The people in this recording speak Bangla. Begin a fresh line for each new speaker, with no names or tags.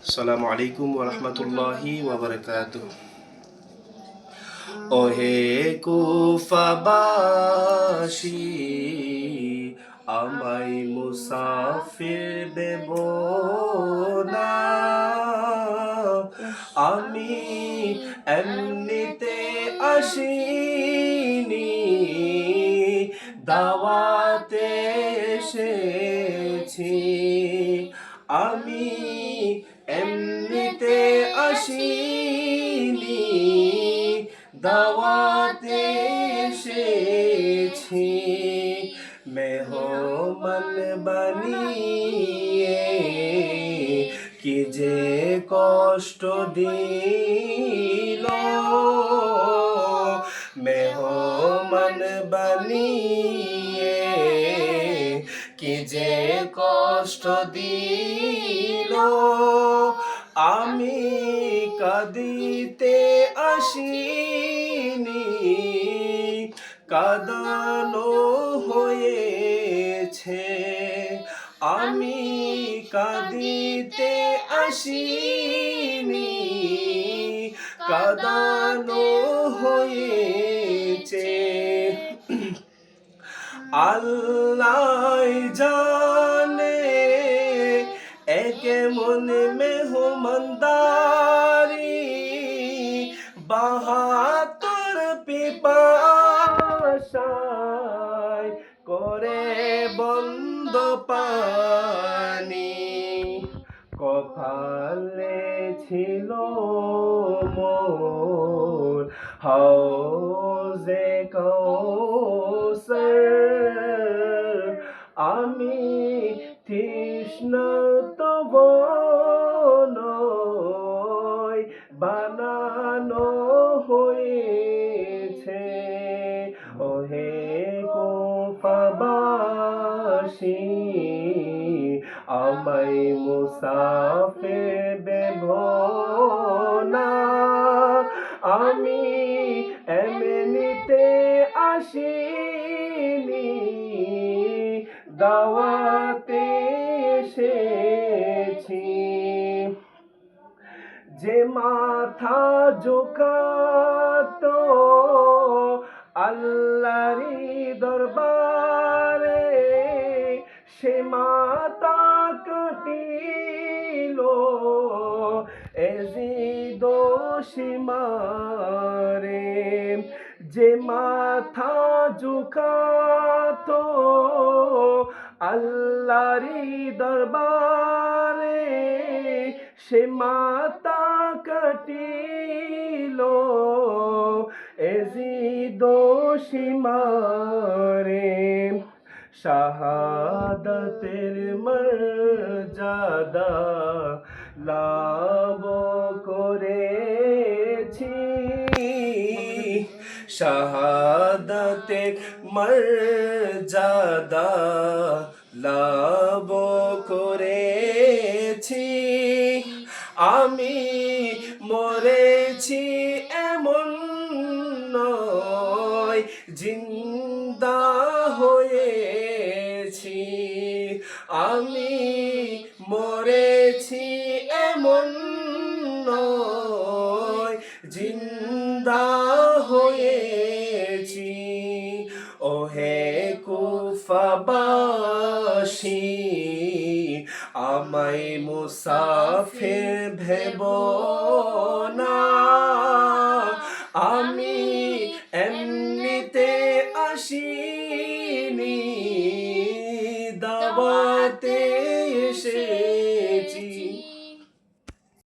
আসসালামু আলাইকুম ওরহমতুল্লাহি ওহে কুফাবাসী আমায় মুসাফির দেব আমি এমনিতে আসিনি দাওয়াতে এসেছি আমি আসিনি, দাওয়াতে এসেছি। মেহমান বানিয়ে কি যে কষ্ট দিল। মেহমান বানিয়ে কি যে কষ্ট দিল। আমি কাঁদিতে আসিনি। কাঁদানো হয়েছে। আমি কাঁদিতে আসিনি। কাঁদানো হয়েছে। আল্লাহ জানে একে মনে মেহমানদারি বাহাত্তর পিপাসায় করে বন্ধ পানি। কপালে ছিল মোর হাউজে কৌসর আমি তৃষ্ণ বানানো হয়েছে। ওহে কোফাবাসী আমায় মুসাফির দেব না আমি এমনিতে আসিনি দাওয়াতে মাথা ঝুঁকাতো। আল্লাহরি দরবারে সে মাতা কাটিল এজিদ সীমারে যে মাথা ঝুঁকাতো। আল্লাহরি দরবারে সে মাতা কাটিল এজিদ সীমারে শাহাদতের মর্যাদা লাভ করেছি। শাহাদতের মর্যাদা লাভ আমি মরেছি এমন নয় জিন্দা হয়েছি। আমি মরেছি এমন নয় জিন্দা হয়েছি। ওহে কুফাবাসী আমায় মুসাফির ভেব না। আমি এমনিতে আসিনি। এসেছি